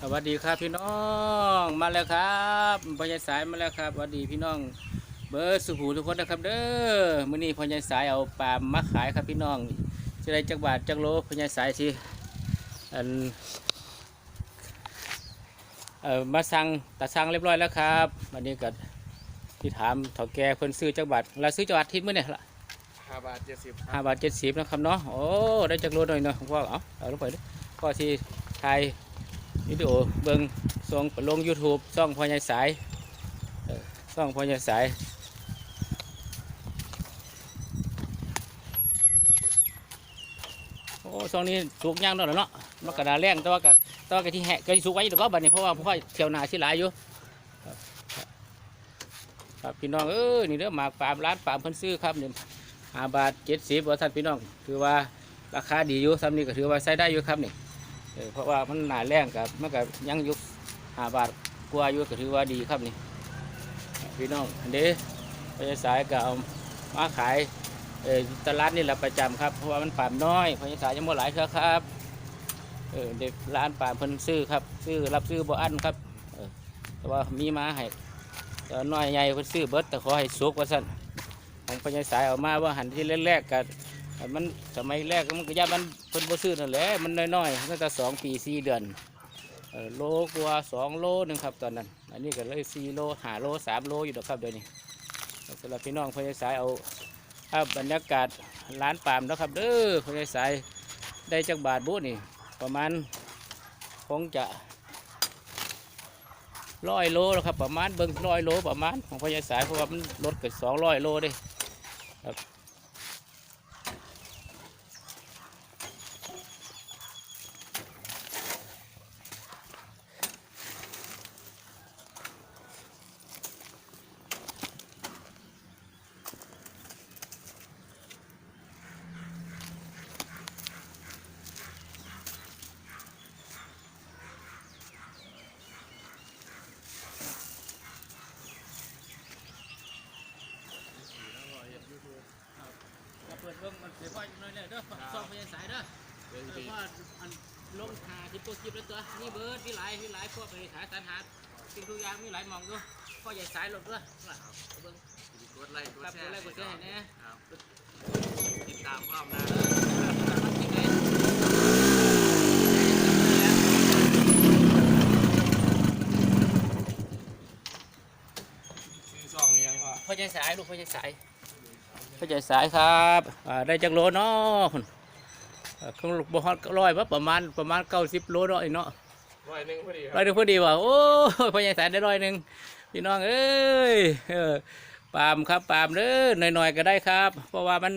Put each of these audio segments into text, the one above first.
สวัสดีครับพี่น้องมาแล้วครับพญายสายมาแล้วครับสวัสดีพี่น้อง เบอร์สุขูทุกคนนะครับเด้อมื้อนี้พญายสายเอาปลามาขายครับพี่น้องจะได้จักบาทจักโลพญายสายสิอันเอ่อมาสั่งตัดสั่งเรียบร้อยแล้วครับวันนี้ก็ที่ถามเถาแก่เพิ่นซื้อจักบาทเราซื้อจักบาททิศมื้อเนี่ยละห้าบาทเจ็ดสิบห้าบาทเจ็ดสิบนะครับเนาะโอ้ได้จักโลหน่อยเนาะพ่อเอาเอาลงไปเด้อพ่อที่ถ่าย วิดีโอเบิ่งส่งลง YouTube ช่องพญายสายเอ่อช่องพญายสายโอ้ช่องนี้สุกย่างแล้วเนาะมันกระดาแรงแต่ว่าก็แต่ว่าก็ที่แหะก็สิสุกไว้อยู่ก็บัดนี้เพราะว่าพ่อเที่ยวนาสิหลายอยู่ครับพี่น้องเอ้ยนี่เด้อหมากปาล์มร้านปาล์มเพิ่นซื้อครับนี่ห้าบาทเจ็ดสิบว่าท่านพี่น้อง ถือว่าราคาดีอยู่ซ้ำนี่ก็ถือว่าใช้ได้อยู่ครับนี่ เพราะว่ามันหนาแรงกับมันก็ยังยุคห้าบาทกว่าอยู่ก็ถือว่าดีครับนี่พี่น้องอันนี้พญาสายก็เอามาขายเออตลาดนี่แหละประจำครับเพราะว่ามันปามน้อยพญาสายยังบ่หลายเท่าครับเออเด็กร้านปามเพิ่นซื้อครับ ซื้อรับซื้อบ่อันครับเออแต่ว่ามีมาให้ต่ว่าน้อยใหญ่เพิ่นซื้อเบิดแต่ขอให้สุกว่าซั่นของพญาสายเออกมาว่าหันที่แรกๆกัน มันสมัยแรกมันก็ยามันเพิ่นบ่ซื้อนั่นแหละมันน้อยๆตั้งแต่สองปีสี่เดือนโลกว่าสองโลหนึงครับตอนนั้น อันนี้ก็เลยสี่โลห้าโลสามโลอยู่ดอกครับเดี๋ยวนี้สำหรับพี่น้องพญาสายเอาภาพบรรยากาศร้านปามแล้วครับเด้อพญาสายได้จักบาทบุนี่ ประมาณคงจะร้อยโลแล้วครับประมาณเบิ่งร้อยโลประมาณของพญาสายเพราะว่ามันลดเกิดสองร้อยโลเด้เปิด เบิ่งมันเสียพ่อหน่อยเลยเด้อซ่อมพยาสายเด้อเดี๋ยวเอสิอพ่ออันลงหาที่ตัวคลิปแล้วตัวนี่เบิร์ดมีหลายมีหลายพวกไปขายสารหาสิ่งทุกอย่างมีหลายหมองด้วยพ่อใหญ่สายหลดด้วยน่ะเอาเบิ่งกดไลค์กดครับแชกดร์ไลค์กดแชร์ให้แน่ครับติดตามพร้อมนะมันจริงเลยชื่อซองนี้ยังว่าพ่อใหญ่สาย ลูกพ่อใหญ่สาย พ่อใหญ่สายครับอ่าได้จักโลเนาะคุณอ่าเครื่องลูกบ่ฮอดร้อยว่าประมาณประมาณเก้าสิบโลเนาะไอ้เนาะร้อยหนึ่งพอดีคร้อรัยหนึ่งพอดีว่ะโอ้ยพ่อใหญ่สายได้ร้อยหนึ่งพี่น้องเอ้ยเออปาล์มครับปาล์มเด้อหน่อยๆก็ได้ครับ เพราะว่ามัน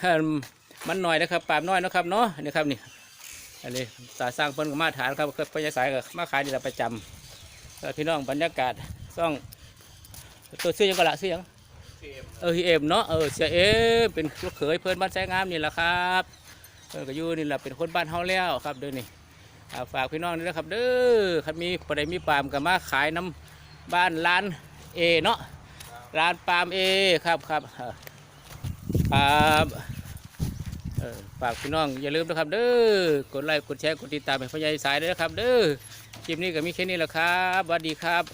เอิ่มมันหน่อยนะครับปาล์มน้อยเนาะครับเนาะนี่ครับนี่อันนี้ตาสร้างเพิ่นก็มาฐานครับพ่อใหญ่สายก็มาขายนี่แหละประจำแล้วพี่น้องบรรยากาศซ่องตัวซื้อยังก็ละซื้อยัง เกมเออเอ็มเนาะเออเสียเอ็มเป็นลูกเขยเพื่อนบ้านแซงงามนี่แหละครับเออก็อยู่นี่แหละเป็นคนบ้านเฮาแล้วครับเด้อนี่ฝากพี่น้องด้วยนะครับเด้อครับมีประเดี๋ยวมีปามกับมาขายน้ำบ้านร้านเอเนาะร้านปามเอครับครับปามเออฝากพี่น้องอย่าลืมนะครับเด้อกดไลค์กดแชร์กดติดตามให้พ่อใหญ่สายด้วยนะครับเด้อคลิปนี้ก็มีแค่นี้แหละครับสวัสดีครับ